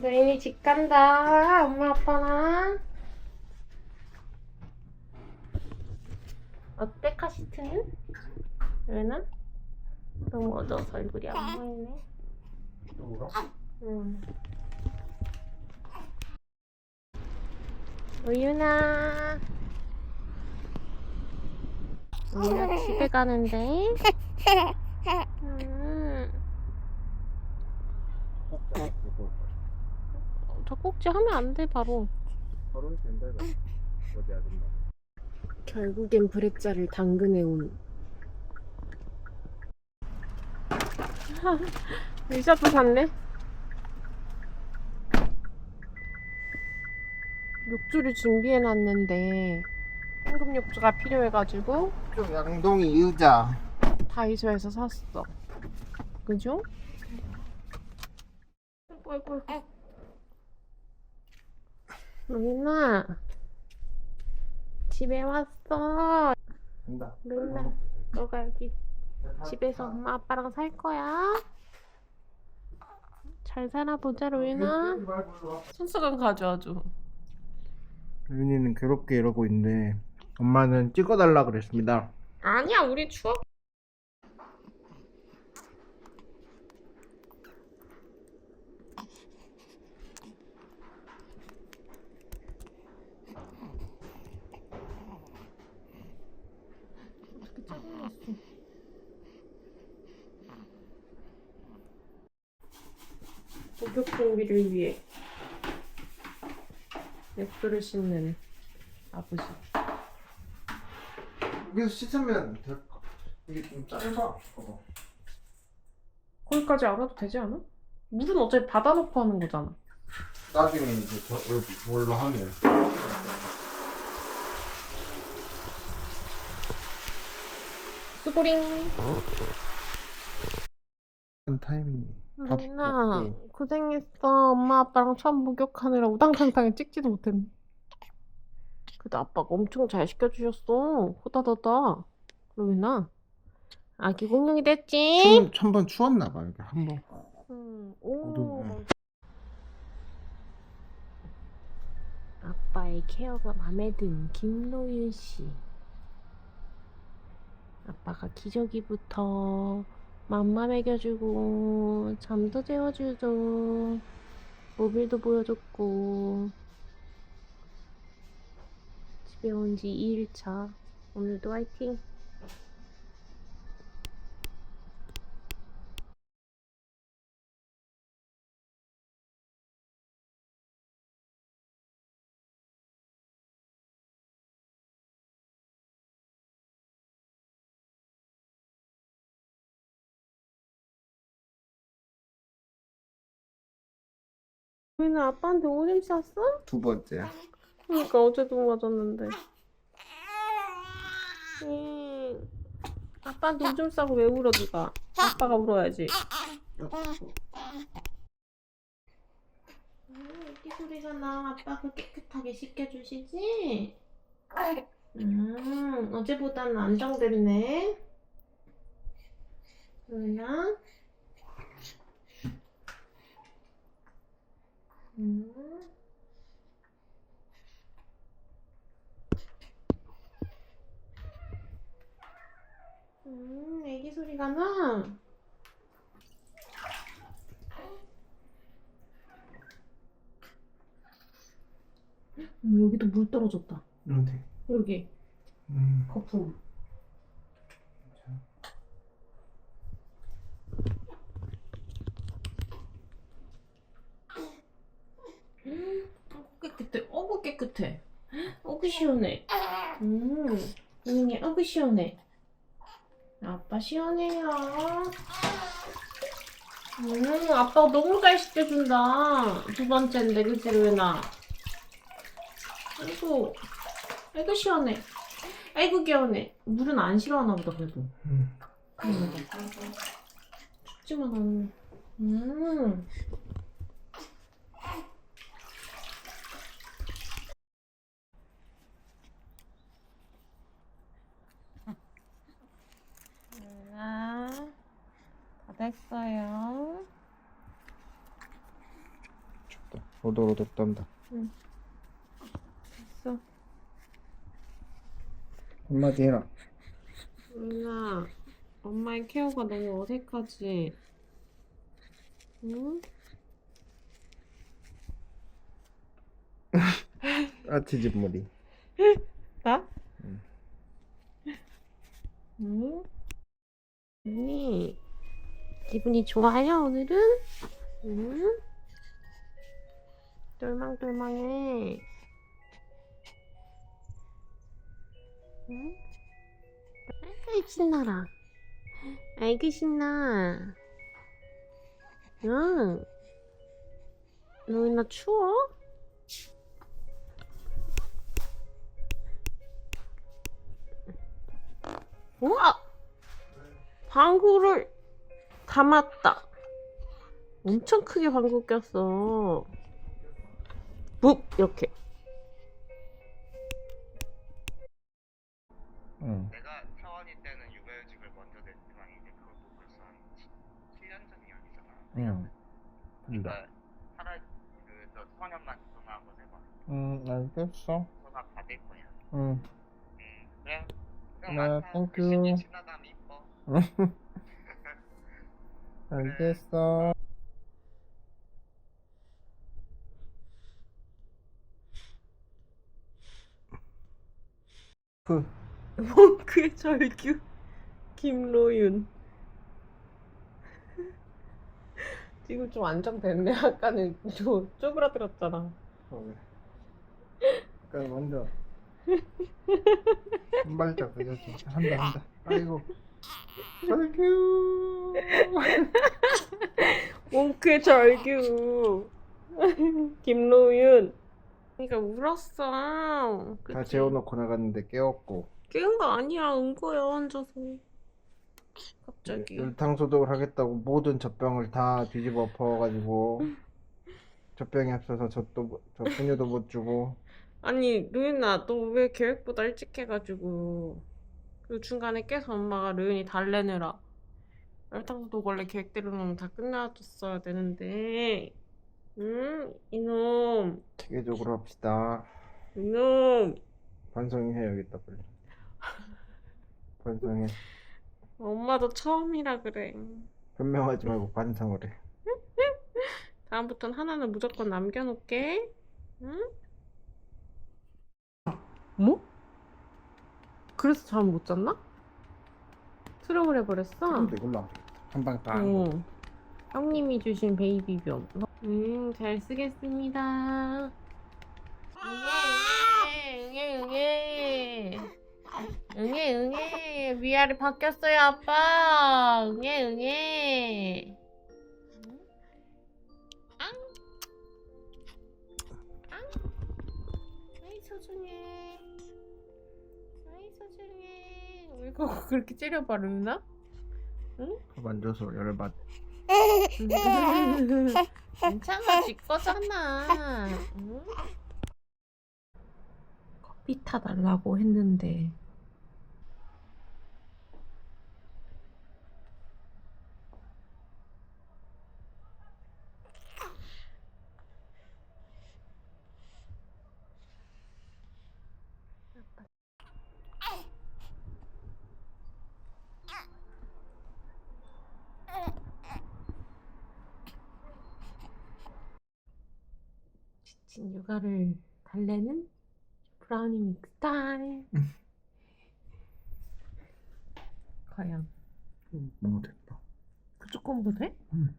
너희는 집 간다. 엄마 아빠랑. 어때 카시트는? 왜나? 너무 어두워서 얼굴이 안 보이네. 울어? 응. 우윤아. 우윤아 집에 가는데. 음. 젖꼭지 하면 안 돼 바로. 바로 된다 이거 어디 아줌마 결국엔 브렉자를 당근에 온. 의자도 샀네. 욕조를 준비해놨는데 황금 욕조가 필요해가지고 좀 양동이 의자 다이소에서 샀어. 그죠? 아이고 아이고 루나 집에 왔어. 된다 루나 너가 여기 집에서 엄마 아빠랑 살 거야? 잘 살아보자 루나. 손수건 가져와줘. 윤이는 괴롭게 이러고 있는데 엄마는 찍어달라 그랬습니다 아니야 우리 추억. 어떻게 짜증났어. 목욕 준비를 위해 맥주를 씹는 아버지. 여기서 씻으면 될까? 이게 좀 짧아 어. 거기까지 안 와도 되지 않아? 물은 어차피 받아놓고 하는 거잖아. 나중에 이제 저, 뭘로 하면 수고링. 타이밍 루나 먹고. 고생했어. 엄마 아빠랑 처음 목욕하느라 우당탕탕에 찍지도 못했네. 그래도 아빠가 엄청 잘 시켜주셨어. 호다다다. 루나 아기 공룡이 됐지? 천, 천번 추웠나 봐 이게 한번 음, 오. 어두워. 아빠의 케어가 마음에 든 김노윤 씨. 아빠가 기저귀부터 맘마 먹여주고 잠도 재워주고 모빌도 보여줬고 집에 온 지 2일차. 오늘도 화이팅 우리는 아빠한테 오줌 쌌어? 두 번째야. 그러니까 어제도 맞았는데. 음, 아빠한테 오줌 싸고 왜 울어 누가? 아빠가 울어야지. 음, 애기 소리가 나. 아빠가 깨끗하게 씻겨주시지? 음, 어제보다는 안정됐네. 누나 음. 음, 애기 소리가 나. 어머, 여기도 물 떨어졌다. 이런데 여기 음. 거품. 어구 깨끗해. 어구 깨끗해. 어구 시원해. 음, 윤이 어구 시원해. 아빠 시원해요. 음, 아빠가 너무 잘 씻겨준다. 두 번째인데, 그치, 루나? 아이고, 아이고, 시원해. 아이고, 귀여우네. 물은 안 싫어하나 보다, 그래도. 음. 음. 춥지만 않네. 음. 다 됐어요. 오독오독 떤다 됐어. 한마디 해라 루나, 엄마의 케어가 너무 어색하지? 응? 아치집 머리 나? 응. 응? 언니, 기분이 좋아요, 오늘은? 응? 똘망똘망해. 응? 아이고, 신나라. 아이고, 신나. 응. 너희나 추워? 우와! 방구를 담았다. 엄청 크게 방구 꼈어. 묵! 이렇게. 응 내가 사원이 때는 육아휴직을 먼저 냈지만 이제 그것도 벌써 한 7년 전 이야기잖아. 응. 그러니까 차라리 그저 소년만 전화 한번 해봐. 응 알겠어 전화 받을 거야. 응음 그래. 네. 땡큐. 지나가면 이뻐. 알겠어 프 몽크의 절규. 김로윤. 지금 좀 안정됐네. 아까는 좀 쪼그라들었잖아. 어, 그래 먼저 한 발짝 늦었어 한다 한다 아이고 설규 몽크의 절규. 김로윤. 그러니까 울었어. 다 그치? 재워놓고 나갔는데 깨웠고 깨운 거 아니야. 은 거야, 앉아서. 갑자기. 열탕 소독을 하겠다고 모든 젖병을 다 뒤집어 엎어가지고 젖병이 없어서 젖도 저 분유도 못 주고 아니, 루인아, 너왜 계획보다 일찍 해가지고. 그 중간에 깨서 엄마가 루인이 달래느라. 열탕소독 원래 계획대로는 다 끝나줬어야 되는데. 응? 이놈. 체계적으로 합시다 이놈. 반성해 여기다 빨리 반성해 엄마도 처음이라 그래. 변명하지 말고 반성을 해 다음부턴 하나는 무조건 남겨놓게. 응? 뭐? 그래서 잠 못 잤나? 트러블 해버렸어? 근데 이걸로 안 되겠다 한 방에 딱 응. 형님이 주신 베이비병. 응, 잘 쓰겠습니다. 응애, 응애, 응애. 응애, 응애. 위아래 바뀌었어요, 아빠. 응애, 응애. 그거 그렇게 째려봐, 루나? 만져서 열받 괜찮아, 지 거잖아. 응? 커피 타달라고 했는데. 지친 육아를 달래는 브라우니 믹스 타임. 과연 너무 됐다 그 조건보다 돼? 응.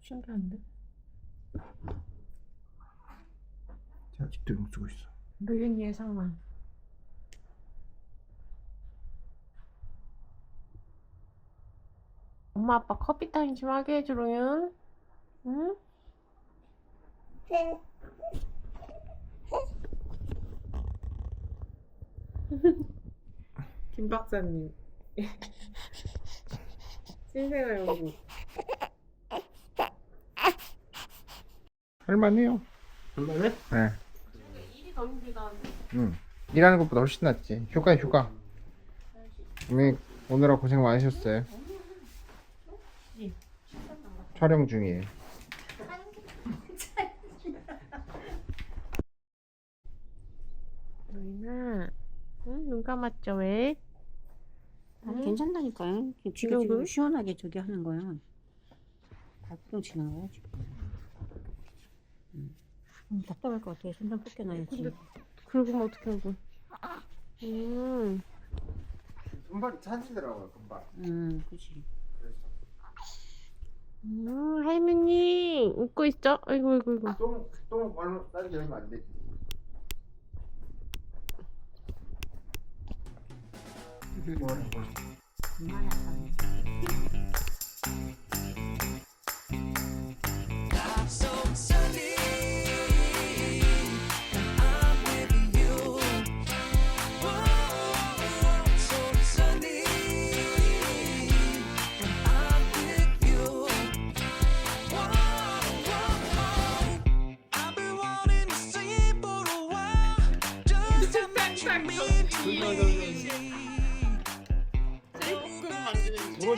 신기한데? 아직도 용 쓰고 있어 루윤 예상만. 엄마 아빠 커피 타임 좀 하게 해줘 루윤. 응? 김 박사님. 신생아 연구. 할만해요. 정말래? 네. 일이 더 힘들다. 응. 일하는 것보다 훨씬 낫지. 휴가 휴가 어머니 오늘아 고생 많으셨어요. 촬영 중이에요 하나. 응? 눈 감았죠, 왜? 아니 응? 괜찮다니까요. 지금 지금 시원하게 저기 하는 거야. 치는 거야 지금. 음. 음, 답답할 것 같아. 손좀 뻗겨놔야지. 근데- 그러고 어떻게 하고. 음. 금발이 찾으더라고요 금발 음. 그래서 음, 할머니, 웃고 있죠? 아이고, 아이고, 아이고. 똥, 똥 얼마 딴지 얼마 안 되지 뭐라는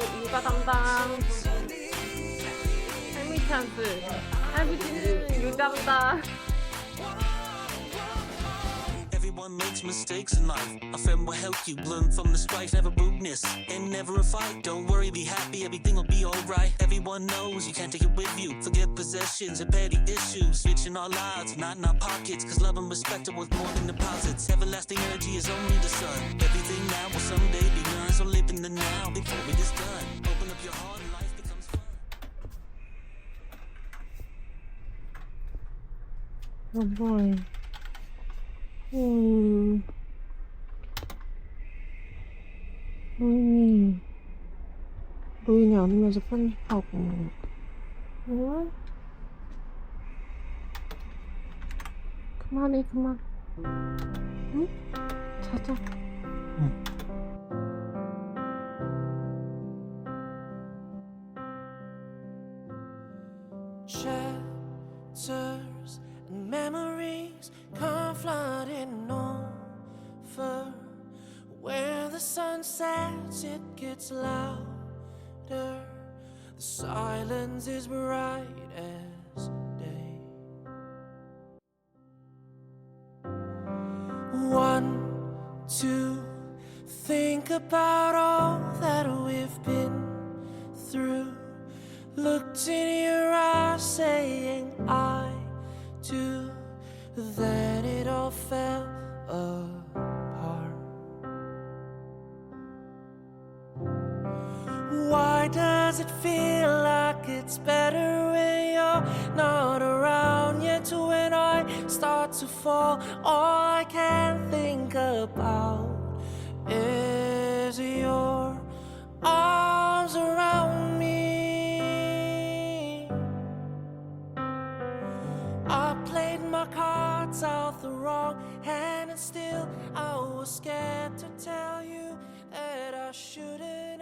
육아, 뭐, 육아 담당. 할머니 찬스. 할아버지는 유 담당. Everyone makes mistakes in life. A friend will help you learn from the strife. Never rudeness and never a fight. Don't worry, be happy, everything will be alright. Everyone knows you can't take it with you. Forget possessions and petty issues. Rich in our lives, not in our pockets. Cause love and respect are worth more than deposits. Everlasting energy is only the sun. Everything now will someday be none. So live in the now before it is done. Open up your heart and life becomes fun. 엄마의. 음. 로인이, 로인이 안 오면서 편집하고. 응? 그만해, 그만. 응? 자자. Chapters and memories come flooding over. Where the sun sets, it gets louder. The silence is bright as day. One, two, think about all that we've been through. Looked in your eyes, saying I do. Then it all fell apart. Why does it feel like it's better when you're not around? Yet when I start to fall, all I can think about is was scared to tell you that I shouldn't